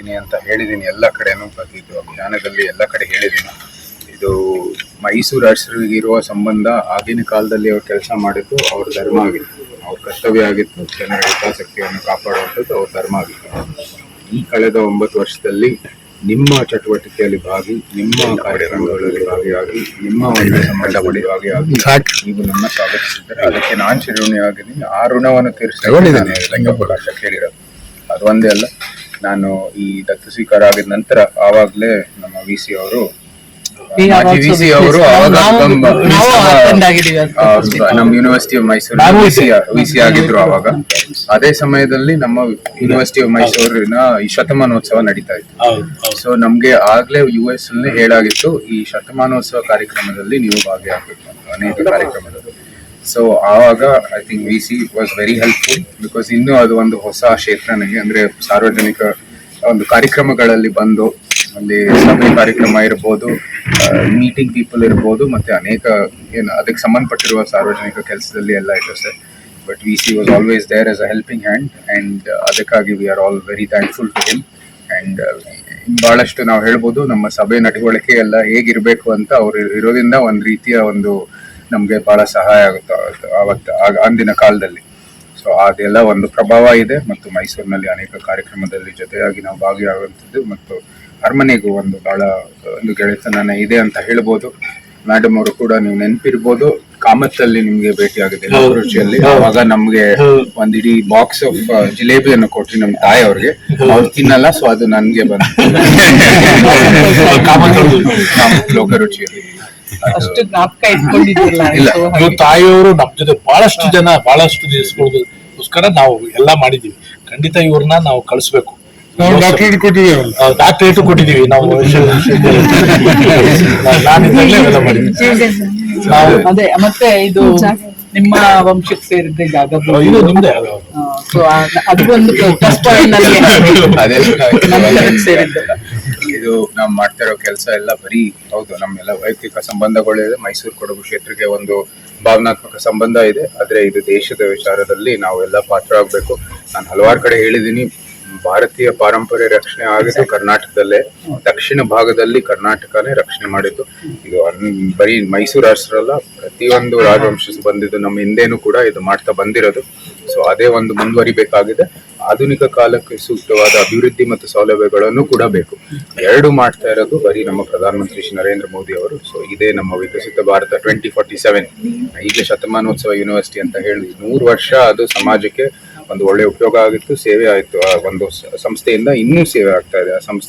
ಇದ್ದೀನಿ ಅಂತ ಹೇಳಿದ್ದೀನಿ ಎಲ್ಲ ಕಡೆನೂ ಪ್ರತಿದ್ದು ಅಭಿಯಾನದಲ್ಲಿ ಎಲ್ಲ ಕಡೆ ಹೇಳಿದ್ದೀನಿ. ಇದು ಮೈಸೂರು ಅರಸರಿಗಿರುವ ಸಂಬಂಧ ಆಗಿನ ಕಾಲದಲ್ಲಿ ಅವ್ರು ಕೆಲಸ ಮಾಡಿದ್ದು ಅವ್ರ ಧರ್ಮ ಆಗಿತ್ತು. ಅವ್ರ ಕರ್ತವ್ಯ ಆಗಿತ್ತು. ಜನರ ಹಿತಾಸಕ್ತಿಯನ್ನು ಕಾಪಾಡುವಂಥದ್ದು ಅವ್ರ ಧರ್ಮ ಆಗಿತ್ತು. ಈ ಕಳೆದ ಒಂಬತ್ತು ವರ್ಷದಲ್ಲಿ ನಿಮ್ಮ ಚಟುವಟಿಕೆಯಲ್ಲಿ ಭಾಗಿ ನಿಮ್ಮ ಕಾರ್ಯಕ್ರಮಗಳಲ್ಲಿ ಭಾಗಿಯಾಗಿ ನಿಮ್ಮ ಒಂದು ಸಂಬಂಧಪಡಿ ಭಾಗಿಯಾಗಿ ನೀವು ನನ್ನ ಸ್ವಾಗತಿಸಿದ್ದಾರೆ ಅದಕ್ಕೆ ನಾನು ಚಿರಋಣಿಯಾಗಿದ್ದೀನಿ. ಆ ಋಣವನ್ನು ತೀರಿಸಿಕೊಂಡಿದ್ದೇನೆ ಲಿಂಗಪ್ರಕಾಶ ಕೇಳಿರೋದು ಅದು ಒಂದೇ ಅಲ್ಲ. ನಾನು ಈ ದತ್ತು ಸ್ವೀಕಾರ ಆಗಿದ ನಂತರ ಆವಾಗಲೇ ನಮ್ಮ ವಿ ಸಿ ಅವರು ವಿ ಸಿ ನಮ್ಮ- university of Mysuru V C ಆಗಿದ್ರು ಆವಾಗ. ಅದೇ ಸಮಯದಲ್ಲಿ ನಮ್ಮ ಯೂನಿವರ್ಸಿಟಿ ಆಫ್ ಮೈಸೂರಿನ ಈ ಶತಮಾನೋತ್ಸವ ನಡೀತಾ ಇತ್ತು. ಸೊ ನಮ್ಗೆ ಆಗ್ಲೇ ಯು ಎಸ್ ಅಲ್ಲಿ ಹೇಳಾಗಿತ್ತು ಈ ಶತಮಾನೋತ್ಸವ ಕಾರ್ಯಕ್ರಮದಲ್ಲಿ ನೀವು ಭಾಗಿಯಾಗಬೇಕು ಅಂತ ಅನೇಕ ಕಾರ್ಯಕ್ರಮದಲ್ಲಿ ಸೊ ಆವಾಗ I think V C was very helpful because ಇನ್ನೂ ಅದು ಒಂದು ಹೊಸ ಕ್ಷೇತ್ರ ನನಗೆ ಅಂದರೆ ಸಾರ್ವಜನಿಕ ಒಂದು ಕಾರ್ಯಕ್ರಮಗಳಲ್ಲಿ ಬಂದು, ಅಲ್ಲಿ ಸಭೆ ಕಾರ್ಯಕ್ರಮ ಇರ್ಬೋದು ಮೀಟಿಂಗ್ ಪೀಪಲ್ ಇರ್ಬೋದು, ಮತ್ತು ಅನೇಕ ಏನು, ಅದಕ್ಕೆ ಸಂಬಂಧಪಟ್ಟಿರುವ ಸಾರ್ವಜನಿಕ ಕೆಲಸದಲ್ಲಿ ಎಲ್ಲ ಇತ್ತು sir but V C was always there as a helping hand and ಅದಕ್ಕಾಗಿ we are all very thankful to him and ಭಾಳಷ್ಟು ನಾವು ಹೇಳ್ಬೋದು, ನಮ್ಮ ಸಭೆ ನಡವಳಿಕೆ ಎಲ್ಲ ಹೇಗಿರಬೇಕು ಅಂತ ಅವರು ಇರೋದ್ರಿಂದ ಒಂದು ರೀತಿಯ ಒಂದು ನಮ್ಗೆ ಬಹಳ ಸಹಾಯ ಆಗುತ್ತೆ ಅವತ್ತು- ಅಂದಿನ ಕಾಲದಲ್ಲಿ. ಸೊ ಅದೆಲ್ಲ ಒಂದು ಪ್ರಭಾವ ಇದೆ ಮತ್ತು ಮೈಸೂರಿನಲ್ಲಿ ಅನೇಕ ಕಾರ್ಯಕ್ರಮದಲ್ಲಿ ಜೊತೆಯಾಗಿ ನಾವು ಭಾಗಿಯಾಗುವಂಥದ್ದು ಮತ್ತು ಅರಮನೆಗೂ ಒಂದು ಬಹಳ ಒಂದು ಗೆಳೆತನ ಇದೆ ಅಂತ ಹೇಳ್ಬೋದು. ಮೇಡಮ್ ಅವರು ಕೂಡ ನೀವು ನೆನಪಿರ್ಬೋದು. ಕಾಮತ್ತಲ್ಲಿ ನಿಮ್ಗೆ ಭೇಟಿ ಆಗಿದೆ ರುಚಿಯಲ್ಲಿ ಅವಾಗ ನಮ್ಗೆ ಒಂದ್ ಇಡೀ ಬಾಕ್ಸ್ ಆಫ್ ಜಿಲೇಬಿಯನ್ನು ಕೊಟ್ರಿ ನಮ್ ತಾಯಿ ಅವ್ರಿಗೆ. ಅವ್ರು ತಿನ್ನಲ್ಲ ಸೊ ಅದು ನನ್ಗೆ ಬಂತು. ಲೋಕ ರುಚಿಯಲ್ಲಿ ಅಷ್ಟು ಜ್ಞಾಪಕ ಇಟ್ಕೊಂಡಿದ್ದಿಲ್ಲ ಇಲ್ಲ. ಇವ್ರ ತಾಯಿಯವರು ನಮ್ ಜೊತೆ ಬಹಳಷ್ಟು ಜನ ಬಹಳಷ್ಟು ದಿವಸಗಳಿಗೋಸ್ಕರ ನಾವು ಎಲ್ಲ ಮಾಡಿದೀವಿ ಖಂಡಿತ ಇವ್ರನ್ನ ನಾವು ಕಳಿಸ್ಬೇಕು. ಡಾಕ್ಟರೇಟ್ ಕೊಟ್ಟಿದ್ದೀವಿ. ಡಾಕ್ಟರೇಟ್ ಕೊಟ್ಟಿದೀವಿ ನಾವು ಅವೆಲ್ಲ ಮಾಡಿದ್ವಿ ನಾವು ಅದೇ ಮತ್ತೆ ಇದು ನಿಮ್ಮ ವಂಶಕ್ಕೆ ಸೇರಿದ್ದೆ ಜಾಗ ಇದು ನಿಮ್ದೇ ಅದು. ಒಂದು ಪ್ಲಸ್ ಪಾಯಿಂಟ್ ನನಗೆ ಸೇರಿದ್ದು. ಇದು ನಾವು ಮಾಡ್ತಾ ಇರೋ ಕೆಲಸ ಎಲ್ಲ ಬರೀ ಹೌದು ನಮ್ಮೆಲ್ಲ ವೈಯಕ್ತಿಕ ಸಂಬಂಧಗಳಿದೆ ಮೈಸೂರು ಕೊಡಗು ಕ್ಷೇತ್ರಕ್ಕೆ ಒಂದು ಭಾವನಾತ್ಮಕ ಸಂಬಂಧ ಇದೆ. ಆದರೆ ಇದು ದೇಶದ ವಿಚಾರದಲ್ಲಿ ನಾವೆಲ್ಲ ಪಾತ್ರ ಆಗಬೇಕು. ನಾನು ಹಲವಾರು ಕಡೆ ಹೇಳಿದ್ದೀನಿ ಭಾರತೀಯ ಪಾರಂಪರ್ಯ ರಕ್ಷಣೆ ಆಗಿದೆ ಕರ್ನಾಟಕದಲ್ಲೇ ದಕ್ಷಿಣ ಭಾಗದಲ್ಲಿ ಕರ್ನಾಟಕನೇ ರಕ್ಷಣೆ ಮಾಡಿದ್ದು. ಇದು ಬರೀ ಮೈಸೂರು ಅಷ್ಟರಲ್ಲ ಪ್ರತಿಯೊಂದು ರಾಜವಂಶ ಬಂದಿದ್ದು ನಮ್ಮ ಹಿಂದೆನೂ ಕೂಡ ಇದು ಮಾಡ್ತಾ ಬಂದಿರೋದು. ಸೊ ಅದೇ ಒಂದು ಮುಂದುವರಿಬೇಕಾಗಿದೆ. ಆಧುನಿಕ ಕಾಲಕ್ಕೆ ಸೂಕ್ತವಾದ ಅಭಿವೃದ್ಧಿ ಮತ್ತು ಸೌಲಭ್ಯಗಳನ್ನು ಕೂಡ ಬೇಕು. ಎರಡು ಮಾಡ್ತಾ ಇರೋದು ಬರೀ ನಮ್ಮ ಪ್ರಧಾನಮಂತ್ರಿ ಶ್ರೀ ನರೇಂದ್ರ ಮೋದಿ ಅವರು. ಸೊ ಇದೇ ನಮ್ಮ Viksit Bharat twenty forty seven ಈಗ ಶತಮಾನೋತ್ಸವ ಯೂನಿವರ್ಸಿಟಿ ಅಂತ ಹೇಳಿ ನೂರು ವರ್ಷ ಅದು ಸಮಾಜಕ್ಕೆ ಒಂದು ಒಳ್ಳೆ ಉಪಯೋಗ ಆಗಿತ್ತು, ಸೇವೆ ಆಯಿತು. ಆ ಒಂದು ಸಂಸ್ಥೆಯಿಂದ ಇನ್ನೂ ಸೇವೆ ಆಗ್ತಾ ಇದೆ. ಆ ಸಂಸ್ಥೆ